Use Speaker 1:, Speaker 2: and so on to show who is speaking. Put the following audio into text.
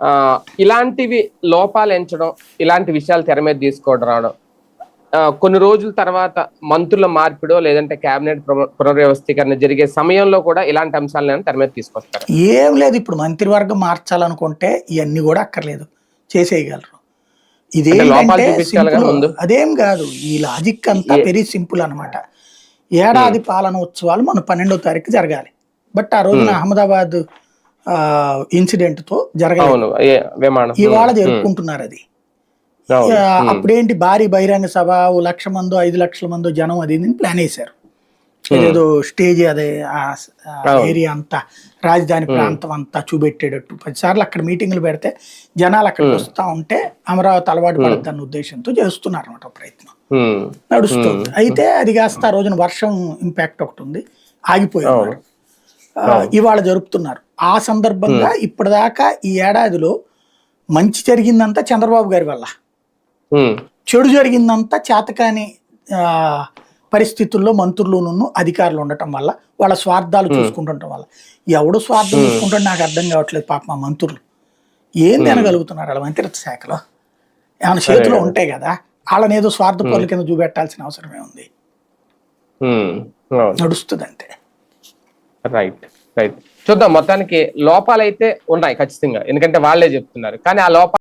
Speaker 1: ఆ, ఇలాంటివి లోపాలు ఎంచడం ఇలాంటి విషయాలు తెర మీద తీసుకోవడం రావడం కొన్ని రోజుల తర్వాత మంత్రుల మార్పిడో లేదంటే కేబినెట్ పునర్- పునర్వ్యవస్థీకరణ జరిగే సమయంలో కూడా ఇలాంటి అంశాలను తెర మీద తీసుకొస్తారు
Speaker 2: ఏం లేదు ఇప్పుడు మంత్రివర్గం మార్చాలనుకుంటే ఇవన్నీ కూడా అక్కర్లేదు చేసేయగలరు.
Speaker 1: ముందు.
Speaker 2: అదేం కాదు ఈ లాజిక్ అంతా వెరీ సింపుల్ అన్నమాట ఏడాది పాలన ఉత్సవాలు మన పన్నెండో తారీఖు జరగాలి బట్ ఆ రోజున అహ్మదాబాద్ ఇన్సిడెంట్తో జరగాలి
Speaker 1: అవును ఏ విమానం.
Speaker 2: ఇవాళ జరుపుకుంటున్నారు అది. అప్పుడేంటి భారీ బహిరంగ సభ ఓ లక్ష మందో ఐదు లక్షల మందో జనం అది ప్లాన్ వేశారు. ఏదో స్టేజ్ అదే ఏరియా అంతా రాజధాని ప్రాంతం అంతా చూపెట్టేటట్టు. పదిసార్లు అక్కడ మీటింగ్లు పెడితే జనాలు అక్కడికి వస్తా ఉంటే అమరావతి అలవాటు పడద్దన్న ఉద్దేశంతో చేస్తున్నారు అనమాట ప్రయత్నం. నడుస్తుంది. అయితే అది కాస్త ఆ రోజున వర్షం ఇంపాక్ట్ ఒకటి ఉంది. ఆగిపోయారు ఇవాళ జరుపుతున్నారు. ఆ సందర్భంగా ఇప్పటిదాకా ఈ ఏడాదిలో మంచి జరిగిందంతా చంద్రబాబు గారి వల్ల. చెడు జరిగిందంతా చేతకాని పరిస్థితుల్లో మంత్రులును అధికారులు ఉండటం వల్ల వాళ్ళ స్వార్థాలు చూసుకుంటుండటం వల్ల. ఎవడు స్వార్థం చూసుకుంటాడు నాకు అర్థం కావట్లేదు పాప మా మంత్రులు. ఏం తినగలుగుతున్నారు వాళ్ళ మంత్రిత్వ శాఖలో? ఏమైనా చేతిలో ఉంటాయి కదా. వాళ్ళని ఏదో స్వార్థ పనుల కింద చూపెట్టాల్సిన అవసరమే ఉంది. నడుస్తుంది అంతే
Speaker 1: రైట్ రైట్ చూద్దాం మొత్తానికి లోపాలైతే ఉన్నాయి ఖచ్చితంగా. ఎందుకంటే వాళ్ళే చెప్తున్నారు. కానీ ఆ లోపాలు